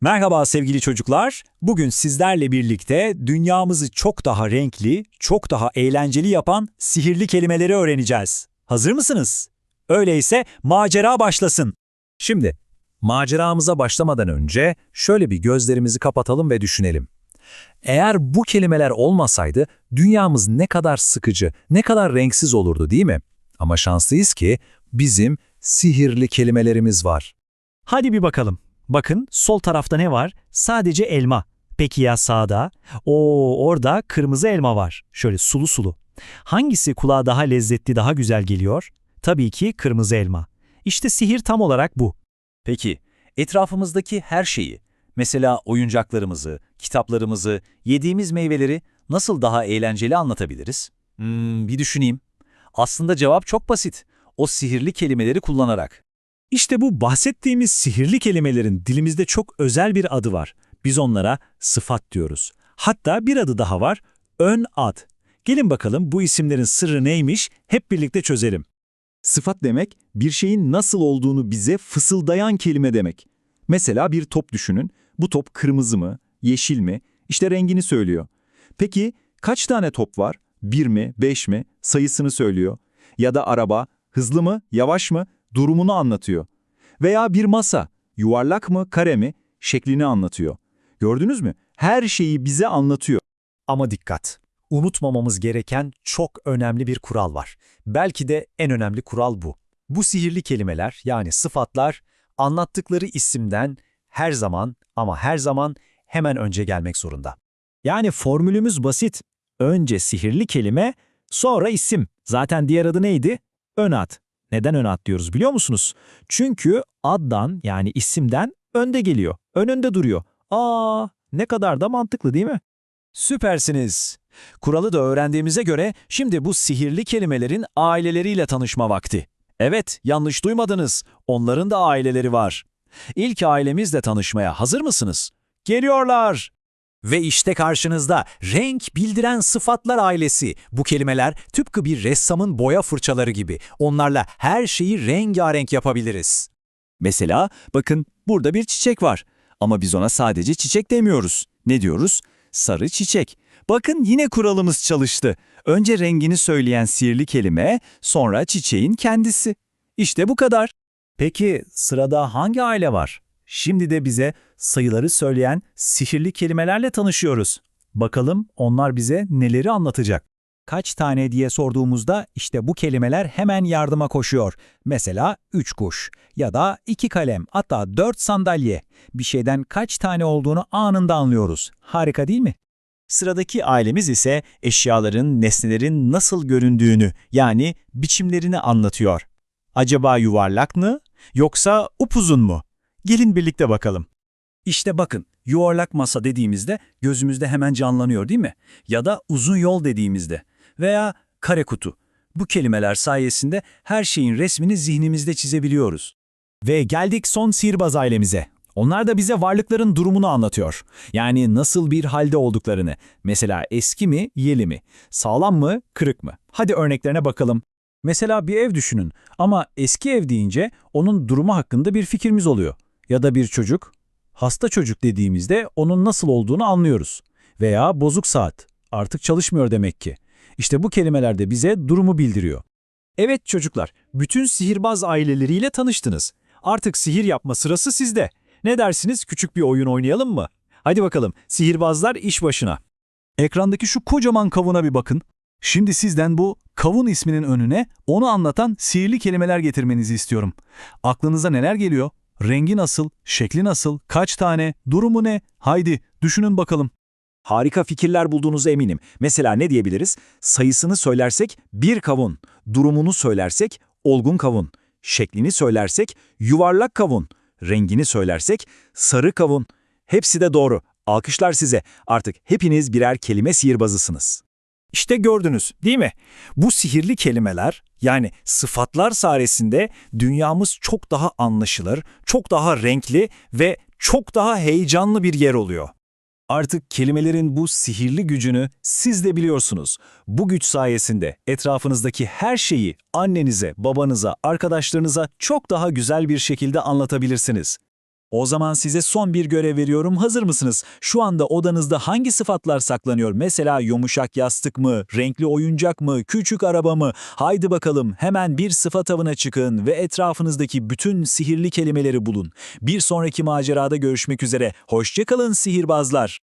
Merhaba sevgili çocuklar. Bugün sizlerle birlikte dünyamızı çok daha renkli, çok daha eğlenceli yapan sihirli kelimeleri öğreneceğiz. Hazır mısınız? Öyleyse macera başlasın. Şimdi, maceramıza başlamadan önce şöyle bir gözlerimizi kapatalım ve düşünelim. Eğer bu kelimeler olmasaydı dünyamız ne kadar sıkıcı, ne kadar renksiz olurdu değil mi? Ama şanslıyız ki bizim sihirli kelimelerimiz var. Hadi bir bakalım. Bakın sol tarafta ne var? Sadece elma. Peki ya sağda? Oo orada kırmızı elma var. Şöyle sulu sulu. Hangisi kulağa daha lezzetli, daha güzel geliyor? Tabii ki kırmızı elma. İşte sihir tam olarak bu. Peki, etrafımızdaki her şeyi, mesela oyuncaklarımızı, kitaplarımızı, yediğimiz meyveleri nasıl daha eğlenceli anlatabiliriz? Hmm, bir düşüneyim. Aslında cevap çok basit. O sihirli kelimeleri kullanarak. İşte bu bahsettiğimiz sihirli kelimelerin dilimizde çok özel bir adı var. Biz onlara sıfat diyoruz. Hatta bir adı daha var, ön ad. Gelin bakalım bu isimlerin sırrı neymiş hep birlikte çözelim. Sıfat demek, bir şeyin nasıl olduğunu bize fısıldayan kelime demek. Mesela bir top düşünün. Bu top kırmızı mı, yeşil mi? İşte rengini söylüyor. Peki kaç tane top var? Bir mi, beş mi? Sayısını söylüyor. Ya da araba, hızlı mı, yavaş mı? Durumunu anlatıyor. Veya bir masa, yuvarlak mı, kare mi? Şeklini anlatıyor. Gördünüz mü? Her şeyi bize anlatıyor. Ama dikkat! Unutmamamız gereken çok önemli bir kural var. Belki de en önemli kural bu. Bu sihirli kelimeler yani sıfatlar anlattıkları isimden her zaman ama her zaman hemen önce gelmek zorunda. Yani formülümüz basit. Önce sihirli kelime, sonra isim. Zaten diğer adı neydi? Ön ad. Neden ön ad diyoruz biliyor musunuz? Çünkü addan yani isimden önde geliyor. Önünde duruyor. Aa, ne kadar da mantıklı değil mi? Süpersiniz. Kuralı da öğrendiğimize göre şimdi bu sihirli kelimelerin aileleriyle tanışma vakti. Evet, yanlış duymadınız. Onların da aileleri var. İlk ailemizle tanışmaya hazır mısınız? Geliyorlar. Ve işte karşınızda renk bildiren sıfatlar ailesi. Bu kelimeler tıpkı bir ressamın boya fırçaları gibi. Onlarla her şeyi rengarenk yapabiliriz. Mesela bakın burada bir çiçek var. Ama biz ona sadece çiçek demiyoruz. Ne diyoruz? Sarı çiçek. Bakın yine kuralımız çalıştı. Önce rengini söyleyen sihirli kelime, sonra çiçeğin kendisi. İşte bu kadar. Peki sırada hangi aile var? Şimdi de bize sayıları söyleyen sihirli kelimelerle tanışıyoruz. Bakalım onlar bize neleri anlatacak? Kaç tane diye sorduğumuzda işte bu kelimeler hemen yardıma koşuyor. Mesela üç kuş ya da iki kalem hatta dört sandalye. Bir şeyden kaç tane olduğunu anında anlıyoruz. Harika değil mi? Sıradaki ailemiz ise eşyaların, nesnelerin nasıl göründüğünü yani biçimlerini anlatıyor. Acaba yuvarlak mı yoksa upuzun mu? Gelin birlikte bakalım. İşte bakın, yuvarlak masa dediğimizde gözümüzde hemen canlanıyor değil mi? Ya da uzun yol dediğimizde veya kare kutu. Bu kelimeler sayesinde her şeyin resmini zihnimizde çizebiliyoruz. Ve geldik son sihirbaz ailemize. Onlar da bize varlıkların durumunu anlatıyor. Yani nasıl bir halde olduklarını. Mesela eski mi, yeni mi? Sağlam mı, kırık mı? Hadi örneklerine bakalım. Mesela bir ev düşünün ama eski ev deyince onun durumu hakkında bir fikrimiz oluyor. Ya da bir çocuk, hasta çocuk dediğimizde onun nasıl olduğunu anlıyoruz. Veya bozuk saat, artık çalışmıyor demek ki. İşte bu kelimeler de bize durumu bildiriyor. Evet çocuklar, bütün sihirbaz aileleriyle tanıştınız. Artık sihir yapma sırası sizde. Ne dersiniz küçük bir oyun oynayalım mı? Hadi bakalım, sihirbazlar iş başına. Ekrandaki şu kocaman kavuna bir bakın. Şimdi sizden bu kavun isminin önüne onu anlatan sihirli kelimeler getirmenizi istiyorum. Aklınıza neler geliyor? Rengi nasıl? Şekli nasıl? Kaç tane? Durumu ne? Haydi düşünün bakalım. Harika fikirler bulduğunuza eminim. Mesela ne diyebiliriz? Sayısını söylersek bir kavun, durumunu söylersek olgun kavun, şeklini söylersek yuvarlak kavun, rengini söylersek sarı kavun. Hepsi de doğru. Alkışlar size. Artık hepiniz birer kelime sihirbazısınız. İşte gördünüz değil mi? Bu sihirli kelimeler yani sıfatlar sayesinde dünyamız çok daha anlaşılır, çok daha renkli ve çok daha heyecanlı bir yer oluyor. Artık kelimelerin bu sihirli gücünü siz de biliyorsunuz. Bu güç sayesinde etrafınızdaki her şeyi annenize, babanıza, arkadaşlarınıza çok daha güzel bir şekilde anlatabilirsiniz. O zaman size son bir görev veriyorum. Hazır mısınız? Şu anda odanızda hangi sıfatlar saklanıyor? Mesela yumuşak yastık mı, renkli oyuncak mı, küçük araba mı? Haydi bakalım hemen bir sıfat avına çıkın ve etrafınızdaki bütün sihirli kelimeleri bulun. Bir sonraki macerada görüşmek üzere. Hoşçakalın sihirbazlar.